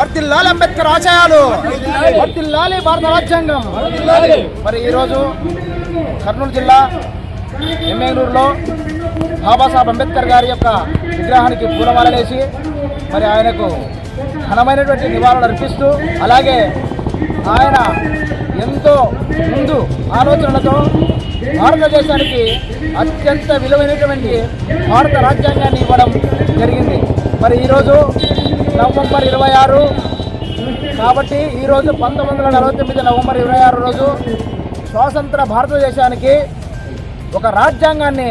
వర్తిల్లాలి. అంబేద్కర్ ఆశయాలు. వర్తిల్లాలి. భారత రాజ్యాంగం. మరి ఈరోజు కర్నూలు జిల్లా ఎమ్మెగనూరులో బాబాసాహెబ్ అంబేద్కర్ గారి యొక్క విగ్రహానికి పూలమాలలేసి మరి ఆయనకు ఘనమైనటువంటి నివాళులు అర్పిస్తూ అలాగే ఆయన ఎంతో ముందు ఆలోచనలతో భారతదేశానికి అత్యంత విలువైనటువంటి భారత రాజ్యాంగాన్ని ఇవ్వడం జరిగింది. మరి ఈరోజు నవంబర్ ఇరవై ఆరు. కాబట్టి ఈరోజు పంతొమ్మిది వందల నలభై తొమ్మిది నవంబర్ ఇరవై ఆరు రోజు స్వాతంత్ర భారతదేశానికి ఒక రాజ్యాంగాన్ని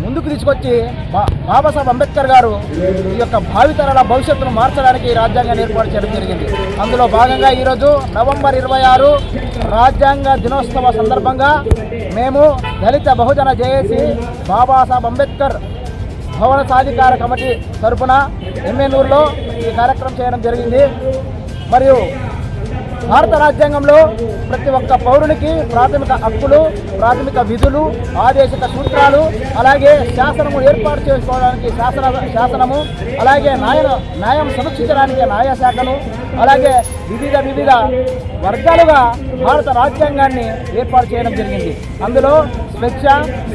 ముందుకు తీసుకొచ్చి బా- బాబాసాహెబ్ అంబేద్కర్ గారు ఈ యొక్క భావితరాల భవిష్యత్తును మార్చడానికి రాజ్యాంగాన్ని ఏర్పాటు చేయడం జరిగింది. అందులో భాగంగా ఈరోజు నవంబర్ ఇరవై ఆరు రాజ్యాంగ దినోత్సవ సందర్భంగా మేము దళిత బహుజన జేఏసీ బాబాసాహెబ్ అంబేద్కర్ భవన సాధికార కమిటీ తరఫున ఎమ్మెనూరులో ఈ కార్యక్రమం చేయడం జరిగింది. మరియు భారత రాజ్యాంగంలో ప్రతి ఒక్క పౌరునికి ప్రాథమిక హక్కులు ప్రాథమిక విధులు ఆదేశిక సూత్రాలు అలాగే శాసనము ఏర్పాటు చేసుకోవడానికి శాసన శాసనము అలాగే న్యాయ న్యాయం సమీక్షించడానికి న్యాయశాఖను అలాగే వివిధ వివిధ వర్గాలుగా భారత రాజ్యాంగాన్ని ఏర్పాటు చేయడం జరిగింది. అందులో స్వేచ్ఛ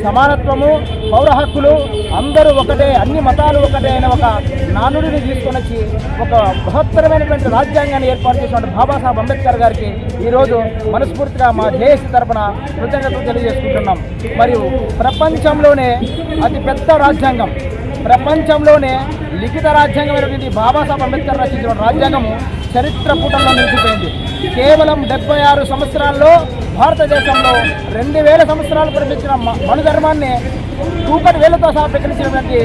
సమానత్వము పౌర హక్కులు అందరూ ఒకటే అన్ని మతాలు ఒకటే అయిన ఒక నానుడిని తీసుకొని వచ్చి ఒక బృహత్తరమైనటువంటి రాజ్యాంగాన్ని ఏర్పాటు చేసినటువంటి బాబాసాహెబ్ అంబేద్కర్ గారికి ఈరోజు మనస్ఫూర్తిగా మా జేఏసీ తరపున కృతజ్ఞతలు తెలియజేసుకుంటున్నాం. మరియు ప్రపంచంలోనే అతిపెద్ద రాజ్యాంగం. ప్రపంచంలోనే లిఖిత రాజ్యాంగమైనటువంటి బాబాసాహెబ్ అంబేద్కర్ రచించిన రాజ్యాంగము చరిత్ర పుటంలో నిలిచిపోయింది. కేవలం డెబ్బై ఆరు సంవత్సరాల్లో భారతదేశంలో రెండు వేల సంవత్సరాలు పరిపించిన మనుధర్మాన్ని కూపటి వేలతో సహా ప్రకటించినటువంటి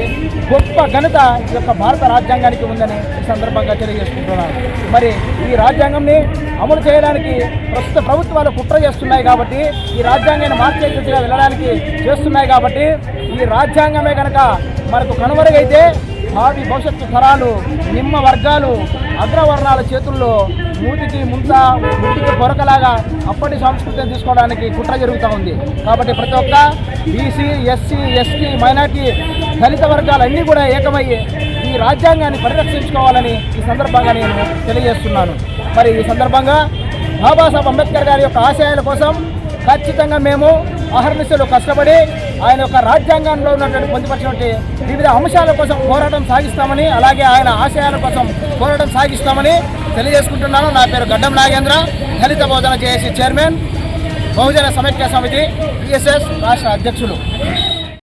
గొప్ప ఘనత ఈ యొక్క భారత రాజ్యాంగానికి ఉందని ఈ సందర్భంగా తెలియజేసుకుంటున్నాను. మరి ఈ రాజ్యాంగంని అమలు చేయడానికి ప్రస్తుత ప్రభుత్వాలు కుట్ర చేస్తున్నాయి కాబట్టి ఈ రాజ్యాంగాన్ని మార్చే దిశగా వెళ్ళడానికి చేస్తున్నాయి కాబట్టి ఈ రాజ్యాంగమే కనుక మనకు కనుమరుగైతే భావి భవిష్యత్తు తరాలు నిమ్మ వర్గాలు అగ్రవర్ణాల చేతుల్లో మూతికి ముంత ముట్టికి పొరకలాగా అప్పటి సంస్కృతిని తీసుకోవడానికి కుట్ర జరుగుతూ ఉంది. కాబట్టి ప్రతి ఒక్క బీసీ ఎస్సీ ఎస్టీ మైనార్టీ దళిత వర్గాలన్నీ కూడా ఏకమయ్యి ఈ రాజ్యాంగాన్ని పరిరక్షించుకోవాలని ఈ సందర్భంగా నేను తెలియజేస్తున్నాను. మరి ఈ సందర్భంగా బాబాసాహెబ్ అంబేద్కర్ గారి యొక్క ఆశయాల కోసం ఖచ్చితంగా మేము అహర్నిశలు కష్టపడి ఆయన యొక్క రాజ్యాంగంలో ఉన్నటువంటి పొందుపరిచినటువంటి వివిధ అంశాల కోసం పోరాటం సాగిస్తామని అలాగే ఆయన ఆశయాల కోసం పోరాటం సాగిస్తామని తెలియజేసుకుంటున్నాను. నా పేరు గడ్డం నాగేంద్ర. దళిత బోధన చేసి చైర్మన్ బహుజన సమైక్య సమితి బిఎస్ఎస్ రాష్ట్ర అధ్యక్షులు.